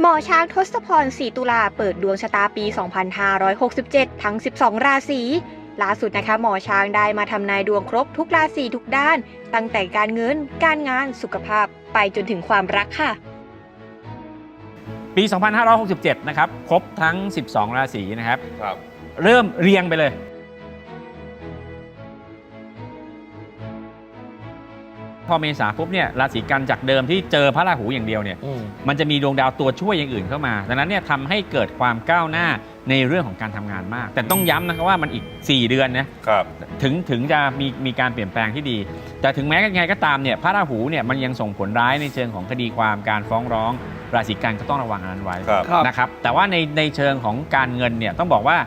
หมอช้างทศพรศรีตุลาเปิดดวงชะตาปี 2567 ทั้ง 12 ราศี ล่าสุดนะคะ หมอช้างได้มาทำนายดวงครบทุกราศีทุกด้าน ตั้งแต่การเงิน การงาน สุขภาพ ไปจนถึงความรักค่ะ ปี 2567 นะครับ ครบทั้ง 12 ราศีนะครับ ครับ เริ่มเรียงไปเลย พอเมษาปุ๊บเนี่ยราศีกันจากเดิมที่เจอพระราหูอย่างเดียวเนี่ยมันจะมีดวงดาวตัวช่วยอย่างอื่นเข้ามา ดังนั้นเนี่ยทำให้เกิดความก้าวหน้าในเรื่องของการทำงานมาก แต่ต้องย้ำนะครับว่ามันอีก 4 เดือนนะครับถึงถึงจะมีมีการเปลี่ยนแปลงที่ดี แต่ถึงแม้ยังไงก็ตามเนี่ยพระราหูเนี่ยมันยังส่งผลร้ายในเชิงของคดีความการฟ้องร้อง ราศีกันก็ต้องระวังอันนั้นไว้ครับครับนะครับแต่ว่าในในเชิงของการเงินเนี่ยต้องบอกว่า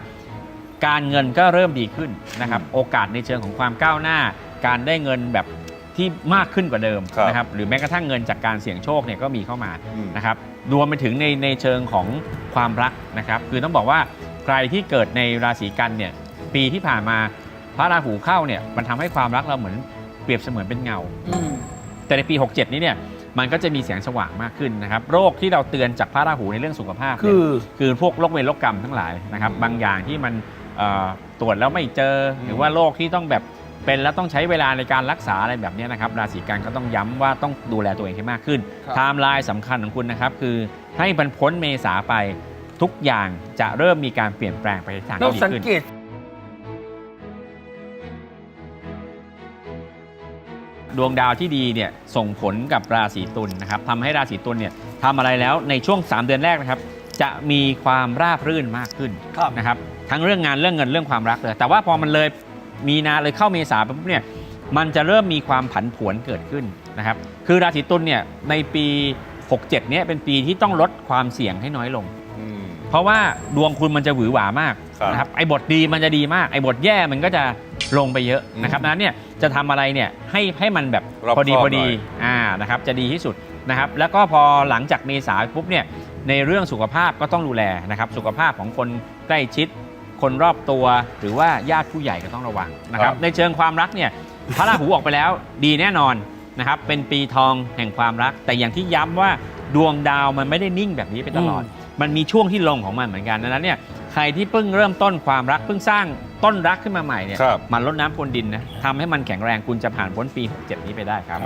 การเงินก็เริ่มดีขึ้นนะครับโอกาสในเชิงของความก้าวหน้า การได้เงินแบบ ที่มากขึ้นกว่าเดิมครับนะครับหรือแม้กระทั่งเงินจากการเสี่ยงโชคเนี่ยก็มีเข้ามาอืม นะครับรวมไปถึงในในเชิงของความรักนะครับ คือต้องบอกว่าใครที่เกิดในราศีกันเนี่ยปีที่ผ่านมาพระราหูเข้าเนี่ยมันทำให้ความรักเราเหมือนเปรียบเสมือนเป็นเงา อืม แต่ในปี 67 นี้เนี่ยมันก็จะมีแสงสว่างมากขึ้นนะครับโรคที่เราเตือนจากพระราหูในเรื่องสุขภาพคืเนี่ยอคือพวกโรคเวรโรคกรรมทั้งหลายนะครับบางอย่างที่มันเอ่อตรวจแล้วไม่เจอ หรือว่าโรคที่ต้องแบบ เป็นแล้วต้องใช้เวลาในการรักษาอะไรแบบเนี้ยนะครับ ราศีกันก็ต้องย้ำว่าต้องดูแลตัวเองให้มากขึ้นครับไทม์ไลน์สำคัญของคุณนะครับ คือให้บรรพ้นเมษาไปทุกอย่างจะเริ่มมีการเปลี่ยนแปลงไปในทางเราที่ดีสังขึ้นเกตดวงดาวที่ดีเนี่ยส่งผลกับราศีตุลนะครับทำให้ราศีตุลเนี่ยทำอะไรแล้วในช่วง 3 เดือนแรกนะครับ จะมีความราบรื่นมากขึ้นครับนะครับ ทั้งเรื่องงานเรื่องเงินเรื่องความรักเลย แต่ว่าพอมันเลย มีนาเลยเข้าเมษาปุ๊บเนี่ยมันจะเริ่มมีความผันผวนเกิดขึ้นนะครับ คือราศีตุลเนี่ยในปี 67เนี่ยเป็นปีที่ต้องลดความเสี่ยงให้น้อยลง อืม เพราะว่าดวงคุณมันจะหวือหวามากครับนะครับไอ้บทดีมันจะดีมาก ไอ้บทแย่มันก็จะลงไปเยอะนะครับอืมดังนั้นเนี่ยจะทำอะไรเนี่ยให้ให้มันแบบรอบพอดีคอบพอดีหน่อย อ่านะครับจะดีที่สุดนะครับ แล้วก็พอหลังจากเมษาปุ๊บเนี่ยในเรื่องสุขภาพก็ต้องดูแลนะครับ สุขภาพของคนใกล้ชิด คนรอบตัว หรือว่าญาติผู้ใหญ่ก็ต้องระวังนะครับในเชิงความรักเนี่ยพระราหูออกไปแล้วดีแน่นอนนะครับเป็นปีทองแห่งความรัก แต่อย่างที่ย้ำว่าดวงดาวมันไม่ได้นิ่งแบบนี้ไปตลอด มันมีช่วงที่ลงของมันเหมือนกันดังนั้นเนี่ยใครที่เพิ่งเริ่มต้นความรักเพิ่งสร้างต้นรักขึ้นมาใหม่เนี่ยครับมันลดน้ำพรวนดินนะทำให้มันแข็งแรงคุณจะผ่านพ้นปี 67 นี้ไปได้ครับ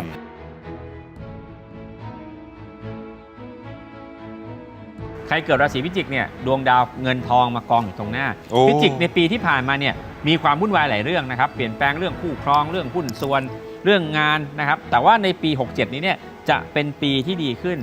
ใครเกิดราศีพิจิกเนี่ยดวงดาวเงินทองมากองอยู่ตรงหน้า โอ้ พิจิกในปีที่ผ่านมาเนี่ยมีความวุ่นวายหลายเรื่องนะครับ เปลี่ยนแปลงเรื่องคู่ครองเรื่องหุ้นส่วนเรื่องงานนะครับ แต่ว่าในปี 67 นี้เนี่ยจะเป็นปีที่ดีขึ้น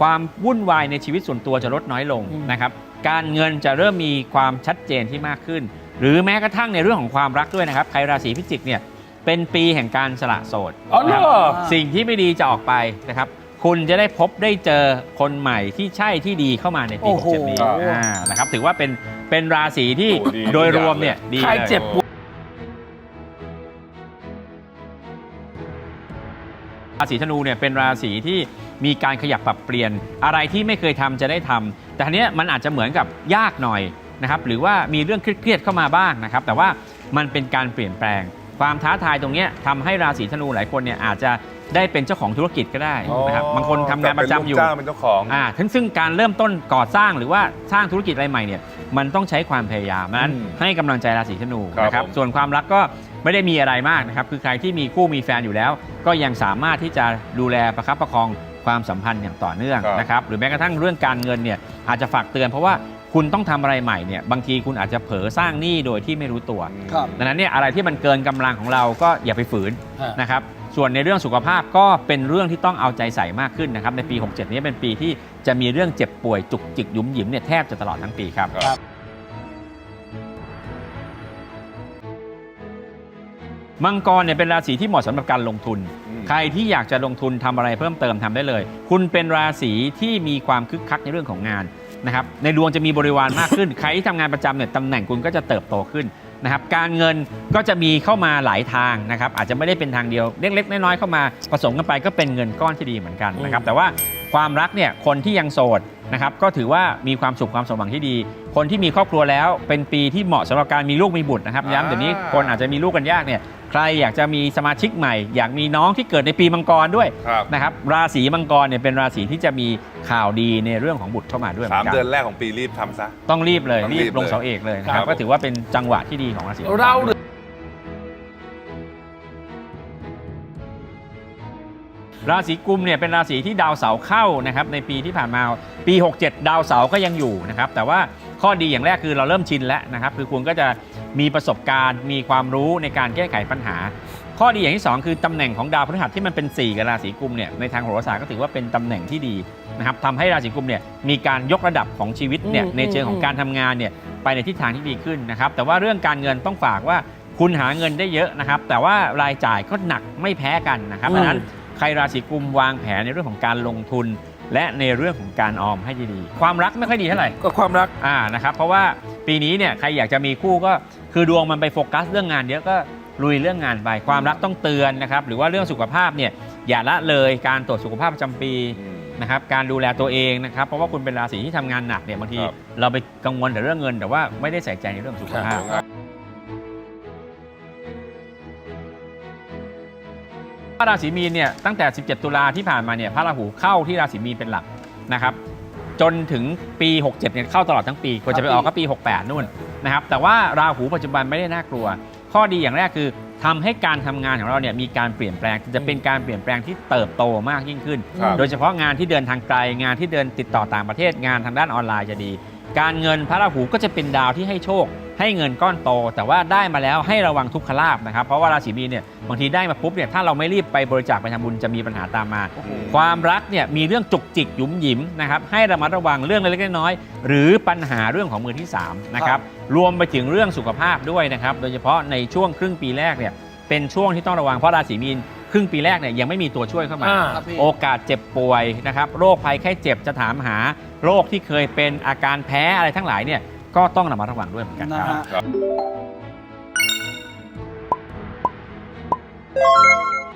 ความวุ่นวายในชีวิตส่วนตัวจะลดน้อยลงอืม นะครับ การเงินจะเริ่มมีความชัดเจนที่มากขึ้น หรือแม้กระทั่งในเรื่องของความรักด้วยนะครับใครราศีพิจิกเนี่ยเป็นปีแห่งการสละโสดอ๋อเหรนะครับอสิ่งที่ไม่ดีจะออกไปนะครับ คุณจะได้พบได้เจอคนใหม่ที่ใช่ที่ดีเข้ามาในปีโอ้โห 67นี้อ่านะครับถือว่าเป็นเป็นราศีที่โอ้ดี โดยทุกรอย่างวมเนี่ยเลยดีใครเลยเจ็บปวดราศีธนูเนี่ยเป็นราศีที่มีการขยับปรับเปลี่ยนอะไรที่ไม่เคยทำจะได้ทำแต่ทีเนี้ยมันอาจจะเหมือนกับยากหน่อยนะครับหรือว่ามีเรื่องเครียดๆเข้ามาบ้างนะครับ แต่ว่ามันเป็นการเปลี่ยนแปลง ความท้าทายตรงเนี้ยทำให้ราศีธนูหลายคนเนี่ยอาจจะ ได้เป็นเจ้าของธุรกิจก็ได้นะครับบางคนทำงานประจำอยู่ แต่เป็นลูกจ้างเป็นเจ้าของ อ่าทั้งซึ่งการเริ่มต้นก่อสร้างหรือว่าสร้างธุรกิจอะไรใหม่เนี่ยมันต้องใช้ความพยายามนั้นอืมให้กำลังใจราศีธนูครับนะครับผม ส่วนความรักก็ไม่ได้มีอะไรมากนะครับคือใครที่มีคู่มีแฟนอยู่แล้ว ก็ยังสามารถที่จะดูแลประคับประคองความสัมพันธ์อย่างต่อเนื่องครับ นะครับหรือแม้กระทั่งเรื่องการเงินเนี่ยอาจจะฝากเตือนเพราะว่าคุณต้องทำอะไรใหม่เนี่ยบางทีคุณอาจจะเผลอสร้างหนี้โดยที่ไม่รู้ตัว ครับ ดังนั้นเนี่ยอะไรที่มันเกินกำลังของเราก็อย่าไปฝืนฮะ นะครับ ส่วนในเรื่องสุขภาพก็เป็นเรื่องที่ต้องเอาใจใส่มากขึ้นนะครับในปี 67 นี้เป็นปีที่จะมีเรื่องเจ็บป่วยจุกจิกหยุมหยิมเนี่ยแทบจะตลอดทั้งปีครับ ครับ มังกรเนี่ยเป็นราศีที่เหมาะสำหรับการลงทุน อืม ใครที่อยากจะลงทุนทำอะไรเพิ่มเติมทำได้เลย คุณเป็นราศีที่มีความคึกคักในเรื่องของงานนะครับในดวงจะมีบริวารมากขึ้น ใครที่ทำงานประจำเนี่ยตำแหน่งคุณก็จะเติบโตขึ้น นะครับการเงินก็จะมีเข้ามาหลายทางนะครับอาจจะไม่ได้เป็นทางเดียวเล็กๆน้อยๆเข้ามาผสมกันไปก็เป็นเงินก้อนที่ดีเหมือนกันนะครับแต่ว่า ความรักเนี่ยคนที่ยังโสดนะครับก็ถือว่ามีความสุขความสมหวังที่ดี คนที่มีครอบครัวแล้วเป็นปีที่เหมาะสำหรับการมีลูกมีบุตรนะครับย้ำเดี๋ยวนี้คนอาจจะมีลูกกันยากเนี่ยใครอยากจะมีสมาชิกใหม่ อยากมีน้องที่เกิดในปีมังกรด้วยครับนะครับราศีมังกรเนี่ยเป็นราศีที่จะมีข่าวดีในเรื่องของบุตรเข้ามาด้วยหสามกัเดือนแรกของปีรีบทำซะ ต้องรีบเลยต้องรีรีบบลงเลยเสาเอกเลยนะคครัรับบ ก็ถือว่าเป็นจังหวะที่ดีของราศีมังก เราหรือ ราศีกุมเนี่ยเป็นราศีที่ดาวเสาร์เข้านะครับในปีที่ผ่านมาปี 67 ดาวเสาร์ก็ยังอยู่นะครับแต่ว่าข้อดีอย่างแรกคือเราเริ่มชินแล้วนะครับคือคุณก็จะมีประสบการณ์ มีความรู้ในการแก้ไขปัญหา ข้อดีอย่างที่ 2 คือตำแหน่งของดาวพฤหัสที่มันเป็น 4 กับราศีกุมเนี่ยในทางโหราศาสตร์ก็ถือว่าเป็นตำแหน่งที่ดีนะครับทำให้ราศีกุมเนี่ยมีการยกระดับของชีวิตเนี่ยอืมในเชิงของการทำงานเนี่ยไปในทิศทางที่ดีขึ้นนะครับแต่ว่าเรื่องการเงินต้องฝากว่าคุณหาเงินได้เยอะนะครับแต่ว่ารายจ่ายก็หนักไม่แพ้กันนะครับดังนั้นใค รราศีกุมวางแผนในเรื่องของการลงทุน และในเรื่องของการออมให้ดีๆ ความรักไม่ค่อยดีเท่าไหร่ ก็ความรักอ่านะครับเพราะว่าปีนี้เนี่ยใครอยากจะมีคู่ก็คือดวงมันไปโฟกัสเรื่องงานเยอะก็ลุยเรื่องงานไปความรักต้องเตือนนะครับหรือว่าเรื่องสุขภาพเนี่ยอย่าละเลยการตรวจสุขภาพประจำปีนะครับการดูแลตัวเองนะครับเพราะว่าคุณเป็นราศีที่ทำงานหนักเนี่ยบางทีครับ เราไปกังวลแต่เรื่องเงิน แต่ว่าไม่ได้ใส่ใจในเรื่องสุขภาพพร ราศีมีนเนี่ยตั้งแต่ 17 ตุลาที่ผ่านมาเนี่ยพระราหูเข้าที่ราศีมีนเป็นหลักนะครับจนถึงปี 67เนี่ยเข้าตลอดทั้งปีกว่าจะไปออกก็ปี 68 นู่นนะครับแต่ว่าราหูปัจจุบันไม่ได้น่ากลัว ข้อดีอย่างแรกคือทำให้การทำงานของเราเนี่ยมีการเปลี่ยนแปลงจะเป็นการเปลี่ยนแปลงที่เติบโตมากยิ่งขึ้นครับโดยเฉพาะงานที่เดินทางไกลงานที่เดินติดต่อต่างประเทศงานทางด้านออนไลน์จะดี การเงินพระราหูก็จะเป็นดาวที่ให้โชค ให้เงินก้อนโต แต่ว่าได้มาแล้วให้ระวังทุกขลาบนะครับ เพราะว่าราศีมีนเนี่ยบางทีได้มาปุ๊บเนี่ยถ้าเราไม่รีบไปบริจาคไปทำบุญจะมีปัญหาตามมา ความรักเนี่ยมีเรื่องจุกจิกหยุมหยิมนะครับให้ระมัดระวังเรื่องเล็กๆน้อยๆหรือปัญหาเรื่องของมือที่3นะครับรวมไปถึงเรื่องสุขภาพด้วยนะครับโดยเฉพาะในช่วงครึ่งปีแรกเนี่ยเป็นช่วงที่ต้องระวังเพราะราศีมีนครึ่งปีแรกเนี่ยยังไม่มีตัวช่วยเข้ามา อ่า โอกาสเจ็บป่วยนะครับโรคภัยไข้เจ็บจะถามหา โรคที่เคยเป็นอาการแพ้อะไรทั้งหลายเนี่ยก็ต้องระมัดระวังด้วยเหมือนกันนะครับ